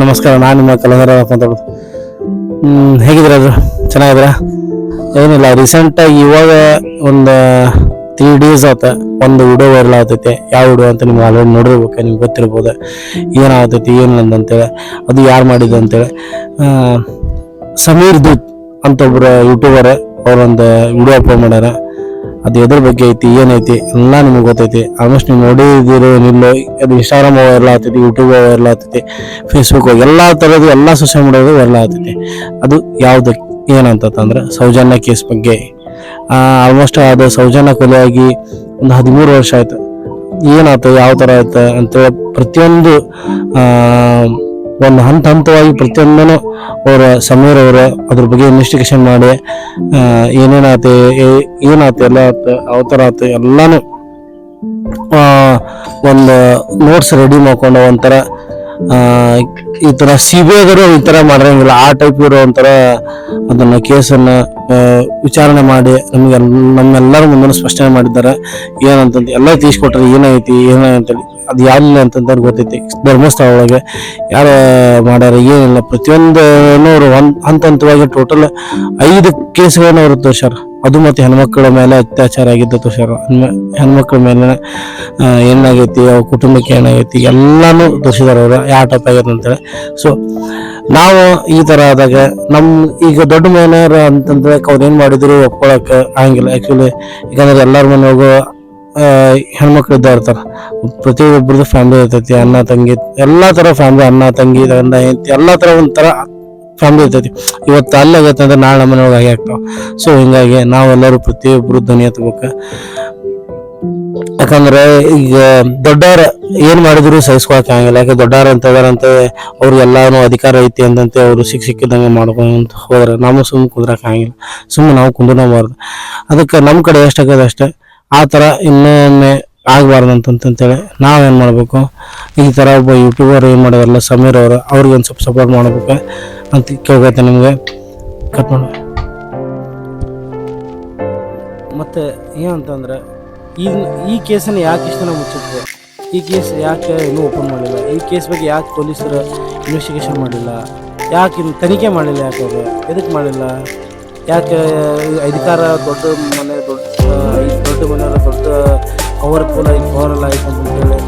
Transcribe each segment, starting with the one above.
ನಮಸ್ಕಾರ, ನಾನು ನಿಮ್ಮ ಕಲಂದರ ಮಾತಾಡೋದು. ಹೇಗಿದ್ರ ಚೆನ್ನಾಗಿದ್ರ ಏನಿಲ್ಲ ರೀಸೆಂಟಾಗಿ ಇವಾಗ ಒಂದು ತ್ರೀ ಡೇಸ್ ಆತ, ಒಂದು ವಿಡಿಯೋ ವೈರಲ್ ಆಗ್ತೈತೆ. ಯಾವ ವಿಡಿಯೋ ಅಂತ ನಿಮ್ಗೆ ಆಲ್ರೆಡಿ ನೋಡಿರ್ಬೇಕು? ನಿಮ್ಗೆ ಗೊತ್ತಿರ್ಬೋದು. ಏನಾಗ್ತೈತಿ ಏನಿಲ್ಲ ಅಂತೇಳಿ. ಅದು ಯಾರು ಮಾಡಿದ್ದು ಅಂತೇಳಿ. ಸಮೀರ್ ದೂತ್ ಅಂತ ಒಬ್ಬರು ಯೂಟ್ಯೂಬರ್ ಅವರೊಂದು ವಿಡಿಯೋ ಅಪ್ಲೋಡ್ ಮಾಡ್ಯಾರ. ಅದು ಎದ್ರ ಬಗ್ಗೆ ಐತಿ ಏನೈತಿ ಎಲ್ಲ ನಿಮಗೆ ಗೊತ್ತೈತಿ. ಆಲ್ಮೋಸ್ಟ್ ನೀವು ನೋಡಿದಿರೋ ನಿಲ್ಲೋ ಅದು ಇನ್ಸ್ಟಾಗ್ರಾಮ್ ವೈರಲ್ ಆಗ್ತೈತಿ ಯೂಟ್ಯೂಬ್ ವೈರಲ್ ಆಗ್ತೈತಿ ಫೇಸ್ಬುಕ್ ಎಲ್ಲ ಥರದ್ದು ಎಲ್ಲ ಸೋಷಿಯಲ್ ಮೀಡಿಯಾದ ವೈರಲ್ ಆಗ್ತೈತಿ. ಅದು ಯಾವ್ದು ಏನಂತಂದ್ರೆ ಸೌಜನ್ಯ ಕೇಸ್ ಬಗ್ಗೆ. ಆಲ್ಮೋಸ್ಟ್ ಅದು ಸೌಜನ್ಯ ಕೊಲೆಯಾಗಿ ಒಂದು ಹದಿಮೂರು ವರ್ಷ ಆಯ್ತು. ಏನಾಯ್ತು ಯಾವ ಥರ ಆಯ್ತು ಅಂತೇಳಿ ಪ್ರತಿಯೊಂದು ಆ, ಒಂದು ಹಂತ ಹಂತವಾಗಿ ಪ್ರತಿಯೊಂದನ್ನು ಅವರ ಸಮೀರ್ ಅವರು ಅದ್ರ ಬಗ್ಗೆ ಇನ್ವೆಸ್ಟಿಗೇಷನ್ ಮಾಡಿ ಏನೇನಾಯ್ತು ಏನಾಯ್ತು ಎಲ್ಲ ಥರ ಆಯ್ತು ಎಲ್ಲಾನು ಒಂದು ನೋಟ್ಸ್ ರೆಡಿ ಮಾಡ್ಕೊಂಡು ಒಂಥರ ಈ ಥರ ಸಿ ಬಿ ಐದರು ಈ ಥರ ಮಾಡಿರಂಗಿಲ್ಲ ಆ ಟೈಪ್ ಇರೋ ಒಂಥರ ಅದನ್ನು ಕೇಸನ್ನ ವಿಚಾರಣೆ ಮಾಡಿ ನಮಗೆ ನಮ್ಮೆಲ್ಲರ ಮುಂದೆ ಸ್ಪಷ್ಟನೆ ಮಾಡಿದ್ದಾರೆ. ಏನಂತಂದು ಎಲ್ಲ ತೀರಿಸ್ಕೊಟ್ರೆ ಏನೈತಿ ಏನಂತೇಳಿ ಅದು ಯಾರಿಲ್ಲ ಅಂತಂದ್ರೆ ಗೊತ್ತೈತಿ. ಧರ್ಮಸ್ಥಳ ಒಳಗೆ ಯಾರು ಮಾಡ್ಯಾರ, ಏನಿಲ್ಲ. ಪ್ರತಿಯೊಂದು ಅವರು ಒಂದು ಹಂತ ಹಂತವಾಗಿ ಟೋಟಲ್ ಐದು ಕೇಸ್ಗಳನ್ನ ಅವರು ತೋರಿಸ್ಯಾರ ಅದು ಮತ್ತೆ ಹೆಣ್ಮಕ್ಳ ಮೇಲೆ ಅತ್ಯಾಚಾರ ಆಗಿದ್ದ ತೋರಿಸ್ಯಾರ ಹೆಣ್ಮ- ಹೆಣ್ಮಕ್ಳ ಮೇಲೆ ಏನಾಗೈತಿ, ಅವ್ರ ಕುಟುಂಬಕ್ಕೆ ಏನಾಗೈತಿ, ಎಲ್ಲಾನು ತೋರಿಸಿದಾರೆ ಅವರು. ಯಾವ ಟೈಪ್ ಆಗೈತೆ ಅಂತೇಳಿ. ಸೊ ನಾವು ಈ ತರ ಆದಾಗ ನಮ್ ಈಗ ದೊಡ್ಡ ಮನೆಯವ್ರ ಅಂತಂದ್ರೆ ಅವ್ರು ಏನ್ ಮಾಡಿದ್ರು ಒಪ್ಕೊಳಕ್ ಆಗಂಗಿಲ್ಲ. ಆಕ್ಚುಲಿ ಯಾಕಂದ್ರೆ ಎಲ್ಲಾರ ಮನೆಯಾಗೂ ಹೆಣ್ಮಕ್ಳು ಇದ್ದ ಇರ್ತಾರ. ಪ್ರತಿಯೊಬ್ಬರದ್ದು ಫ್ಯಾಮಿಲಿ ಇರ್ತೈತಿ, ಅಣ್ಣ, ತಂಗಿ, ಎಲ್ಲಾ ತರ ಫ್ಯಾಮಿಲಿ ಅಣ್ಣ, ತಂಗಿ, ಗಂಡ, ಹೆಂಡತಿ, ಎಲ್ಲಾ ತರ ಒಂಥರ ಫ್ಯಾಮಿಲಿ ಇರ್ತೈತಿ. ಇವತ್ತು ಅಲ್ಲಿ ಆಗೈತೆ ಅಂದ್ರೆ ನಾಳೆ ನಮ್ಮ ಮನೆಯೊಳಗೆ ಆಗ್ತಾವೆ ಆಗ್ತಾವ. ಸೊ ಹಿಂಗಾಗಿ ನಾವೆಲ್ಲರೂ ಪ್ರತಿಯೊಬ್ಬರು ಧ್ವನಿ ಎತ್ತಬೇಕು. ಯಾಕಂದ್ರೆ ಈಗ ದೊಡ್ಡವ್ರ ಏನ್ ಮಾಡಿದ್ರು ಸಹಿಸ್ಕೊಳಕ್ ಆಗಿಲ್ಲ ಯಾಕೆ ದೊಡ್ಡವ್ರ ಅಂತ ಅವ್ರಿಗೆಲ್ಲಾನು ಅಧಿಕಾರ ಐತಿ ಅಂತಂತೆ ಅವರು ಸಿಕ್ ಸಿಕ್ಕಿದಂಗೆ ಮಾಡ್ಕೊಂತ ಹೋದ್ರೆ ನಾವು ಸುಮ್ಮನೆ ಕುಂದ್ರಕ್ ಆಗಿಲ್ಲ ಸುಮ್ಮನೆ ನಾವು ಕುಂದ್ರಬಾರ್ದು ಅದಕ್ಕೆ ನಮ್ಮ ಕಡೆ ಎಷ್ಟಾಗದ ಅಷ್ಟೇ. ಆ ಥರ ಇನ್ನೊಮ್ಮೆ ಆಗಬಾರ್ದು ಅಂತಂತೇಳಿ ನಾವೇನು ಮಾಡಬೇಕು? ಈ ಥರ ಒಬ್ಬ ಯೂಟ್ಯೂಬರ್ ಏನು ಮಾಡೋದಲ್ಲ ಸಮೀರ್ ಅವರು, ಅವ್ರಿಗೆ ಒಂದು ಸ್ವಲ್ಪ ಸಪೋರ್ಟ್ ಮಾಡ್ಬೇಕು ಅಂತ ಕೇಳ್ಕೊತೆ ನಿಮಗೆ. ಕಟ್ ಮಾಡ ಮತ್ತು ಏನಂತಂದ್ರೆ ಈ ಈ ಕೇಸನ್ನು ಯಾಕೆ ಇಷ್ಟು ದಿನ ಮುಚ್ಚಿದ್ರು? ಈ ಕೇಸ್ ಯಾಕೆ ಇನ್ನೂ ಓಪನ್ ಮಾಡಿಲ್ಲ? ಈ ಕೇಸ್ ಬಗ್ಗೆ ಯಾಕೆ ಪೊಲೀಸರು ಇನ್ವೆಸ್ಟಿಗೇಷನ್ ಮಾಡಿಲ್ಲ? ಯಾಕೆ ಇನ್ನು ತನಿಖೆ ಮಾಡಿಲ್ಲ ಯಾಕೆ ಅವರು? ಎದಕ್ಕೆ ಮಾಡಿಲ್ಲ? ಯಾಕೆ ಅಧಿಕಾರ ದೊಡ್ಡ ಮನೆ, ದೊಡ್ಡ ಐದು ದೊಡ್ಡ ಮನೆ ದೊಡ್ಡ ಪವರ್ಫುಲ್ ಆಗಿ ಪವರ್ ಆಯ್ತು ಅಂತೇಳಿ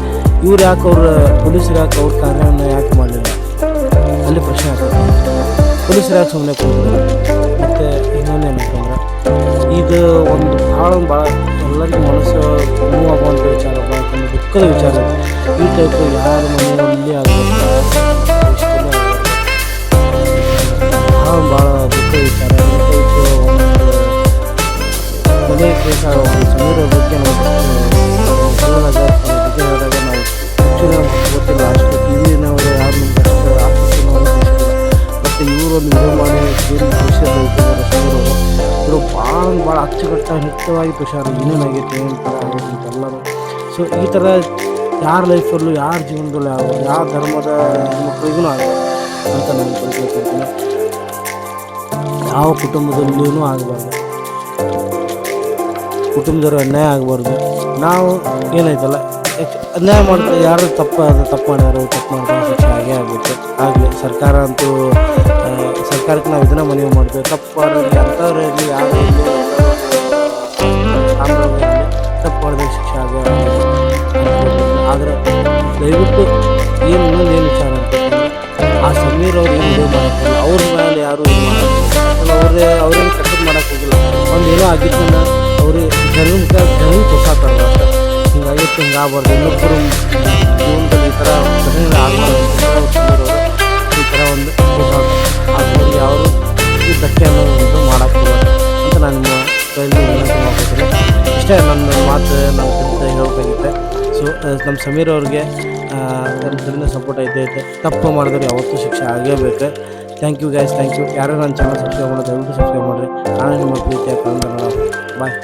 ಇವ್ರು ಯಾಕೆ ಅವ್ರ, ಪೊಲೀಸರು ಯಾಕೆ ಅವ್ರ ಕಾರ್ಯವನ್ನು ಯಾಕೆ ಮಾಡಲಿಲ್ಲ? ಅಲ್ಲಿ ಪ್ರಶ್ನೆ ಆಗ್ತದೆ. ಪೊಲೀಸರು ಯಾಕೆ ಸುಮ್ಮನೆ ಕೂತಿದ್ರು ಮತ್ತು ಇನ್ನೊಂದೇನಂತಂದ್ರೆ ಇದು ಒಂದು ಭಾಳ ಭಾಳ ಎಲ್ಲರಿಗೂ ಮನಸ್ಸು ನೋವಾಗುವಂಥ ವಿಚಾರ, ಭಾಳ ತುಂಬ ದುಃಖದ ವಿಚಾರ ಈ ಟೈಪ್ ಯಾರ ಮನೆಯಲ್ಲಿ ಆಗಬೇಕು ಭಾಳ ಭಾಳ ಅಚ್ಚುಕಟ್ಟಾಗಿ ಹಿಟ್ಟವಾಗಿ ಹುಷಾರು ಏನೇನಾಗೈತೆ ಏನು ಥರ ಆಗೈತೆ ಸೊ ಈ ಥರ ಯಾರ ಲೈಫಲ್ಲೂ ಯಾರ ಜೀವನದಲ್ಲೂ ಯಾವ ಯಾವ ಧರ್ಮದ ಮಕ್ಕಳಿಗೂ ಆಗಲ್ಲ ಅಂತ ನಾನು ತಿಳ್ಕೊಳ್ತೀನಿ ಯಾವ ಕುಟುಂಬದಲ್ಲೂ ಆಗಬಾರ್ದು. ಕುಟುಂಬದವರು ಅನ್ಯಾಯ ಆಗಬಾರ್ದು. ನಾವು ಏನಾಯ್ತಲ್ಲ ಅನ್ಯಾಯ ಮಾಡ್ತಾರೆ ಯಾರು ತಪ್ಪು, ಅದು ತಪ್ಪು ಮಾಡ್ಯಾರು ತಪ್ಪು ಮಾಡ್ತಾರೆ ಹಾಗೆ ಆಗೇ ಆಗಬೇಕು. ಆಗಲಿ, ಸರ್ಕಾರ ಅಂತೂ ಸರ್ಕಾರಕ್ಕೆ ನಾವು ಇದನ್ನ ಮನವಿ ಮಾಡ್ತೇವೆ ತಪ್ಪು ಮಾಡೋದು ಇರಲಿ, ಯಾರು ಇರಲಿ. ತಪ್ಪು ಶಿಕ್ಷೆ ಆಗ ಆದರೆ ದಯವಿಟ್ಟು ಏನು ಇನ್ನೊಂದು ಏನು ವಿಚಾರ ಅಂತಂದ್ರೆ, ಆ ಸಮೀರ್ ಅವ್ರು ಏನು ಇದು ಮಾಡ್ತಾರೆ ಅವ್ರ ಮೇಲೆ ಯಾರು ಇದು ಅವ್ರೇ ಅವ್ರೇನು ಕೆಟ್ಟದ್ದು ಮಾಡೋಕ್ಕಾಗಿಲ್ಲ ಒಂದು ಏನೋ ಆಗಿದ್ದನ್ನ ಅವ್ರಿಗೆ ಜನಕ್ಕೆ ಜನಕ್ಕೆ ತೋರ್ಸಾತಾರ ಅಷ್ಟೇ ಹಿಂಗಾಗಿತ್ತು ಹಿಂಗೆ ಆಗ್ಬಾರ್ದು. ಇನ್ನೊಬ್ಬರು ಜೀವನದಲ್ಲಿ ಈ ಥರ ಇಷ್ಟೇ ನನ್ನ ಮಾತು ನನ್ನ ಕಲಿತ ಹೇಳಬೇಕಾಗಿತ್ತೆ ಸೊ ನಮ್ಮ ಸಮೀರ್ ಅವ್ರಿಗೆ ನಮ್ಮ ಸಪೋರ್ಟ್ ಐತೆ ಐತೆ ತಪ್ಪು ಮಾಡಿದ್ರೆ ಯಾವತ್ತೂ ಶಿಕ್ಷೆ ಆಗೇಬೇಕು thank you guys thank you ಯಾರು ನನ್ನ ಚಾನಲ್ ಸಬ್ಸ್ಕ್ರೈಬ್ ಮಾಡೋದು, ದಯವಿಟ್ಟು ಸಬ್ಸ್ಕ್ರೈಬ್ ಮಾಡಿರಿ. ನಾನು ನಿಮ್ಮ ಪ್ರೀತಿಯ ಕಾಣ್ತಾರೆ ಬಾಯ್